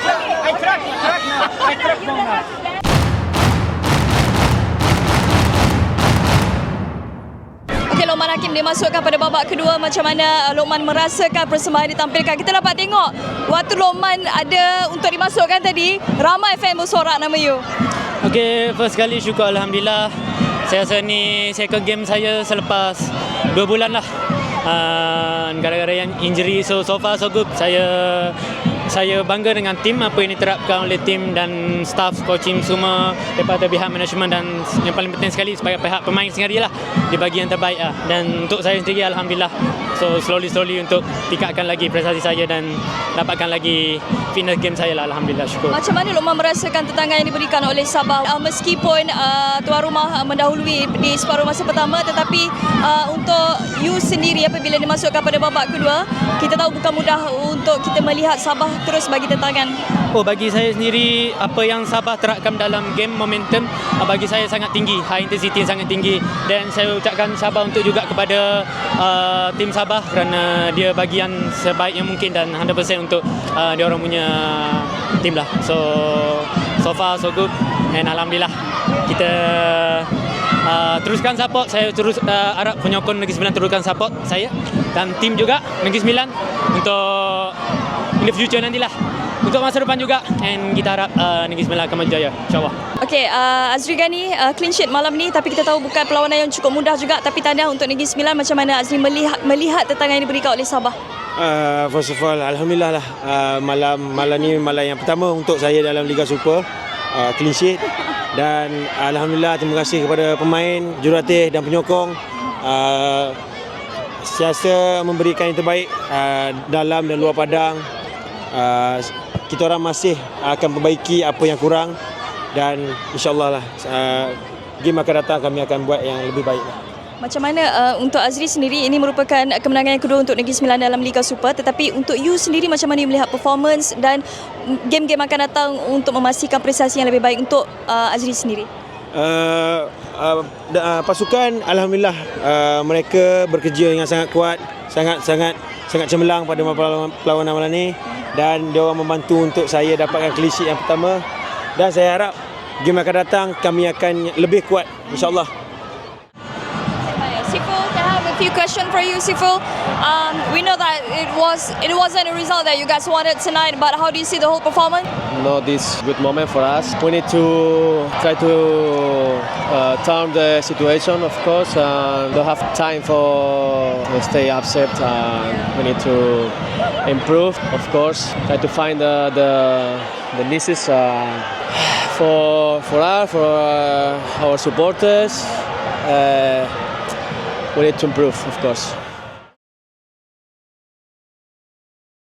I track, I track now. I track now. Lokman Hakim dimasukkan pada babak kedua macam mana uh, Lokman merasakan persembahan ditampilkan. Kita dapat tengok waktu Lokman ada untuk dimasukkan tadi, ramai fan bersorak nama you. Okay, first kali syukur Alhamdulillah. Saya rasa ni second game saya selepas 2 bulan lah. Uh, gara-gara yang injury so so far so good. Saya saya bangga dengan tim apa yang diterapkan oleh tim dan staff coaching semua daripada pihak management dan yang paling penting sekali sebagai pihak pemain sendiri lah dibagi yang terbaik lah. Dan untuk saya sendiri Alhamdulillah. So slowly slowly untuk tingkatkan lagi prestasi saya dan dapatkan lagi fitness game saya lah. Alhamdulillah syukur. Macam mana Lokman merasakan tetangan yang diberikan oleh Sabah? Uh, meskipun uh, tuan rumah uh, mendahului di separuh masa pertama tetapi uh, untuk you sendiri apabila dimasukkan pada babak kedua kita tahu bukan mudah untuk kita melihat Sabah terus bagi tetangan. Oh bagi saya sendiri apa yang Sabah terapkan dalam game momentum uh, bagi saya sangat tinggi, high intensity sangat tinggi dan saya ucapkan Sabah untuk juga kepada uh, tim Sabah kerana dia bagi yang sebaik yang mungkin dan 100% untuk uh, dia orang punya tim lah. So so far so good and alhamdulillah kita uh, teruskan support saya terus uh, harap penyokong Negeri Sembilan teruskan support saya dan tim juga Negeri Sembilan untuk in the future nantilah. Untuk masa depan juga. And kita harap uh, Negeri Sembilan akan berjaya insyaallah. Okey, uh, Azri Gani uh, clean sheet malam ni. Tapi kita tahu bukan perlawanan yang cukup mudah juga. Tapi tanda untuk Negeri Sembilan macam mana Azri melihat melihat tetangan yang diberikan oleh Sabah. Uh, first of all, Alhamdulillah lah. Uh, malam malam ni malam yang pertama untuk saya dalam Liga Super. Uh, clean sheet. Dan Alhamdulillah terima kasih kepada pemain, jurulatih dan penyokong. Uh, saya rasa memberikan yang terbaik uh, dalam dan luar padang uh, kita orang masih akan perbaiki apa yang kurang dan insyaAllah lah uh, game akan datang kami akan buat yang lebih baik lah. Macam mana uh, untuk Azri sendiri ini merupakan kemenangan yang kedua untuk Negeri Sembilan dalam Liga Super tetapi untuk you sendiri macam mana you melihat performance dan game-game akan datang untuk memastikan prestasi yang lebih baik untuk uh, Azri sendiri. uh, uh, uh, pasukan alhamdulillah uh, mereka bekerja dengan sangat kuat sangat sangat cemerlang pada perlawanan, perlawanan malam ni. Dan dia orang membantu untuk saya dapatkan clean sheet yang pertama. Dan saya harap game akan datang kami akan lebih kuat insyaallah few questions for you, Siful? Um, we know that it was it wasn't a result that you guys wanted tonight, but how do you see the whole performance? No, this good moment for us. We need to try to uh, turn the situation, of course, and don't have time for to stay upset. We need to improve, of course. Try to find the the, the uh, for for us, for uh, our supporters. Uh, we need to improve, of course.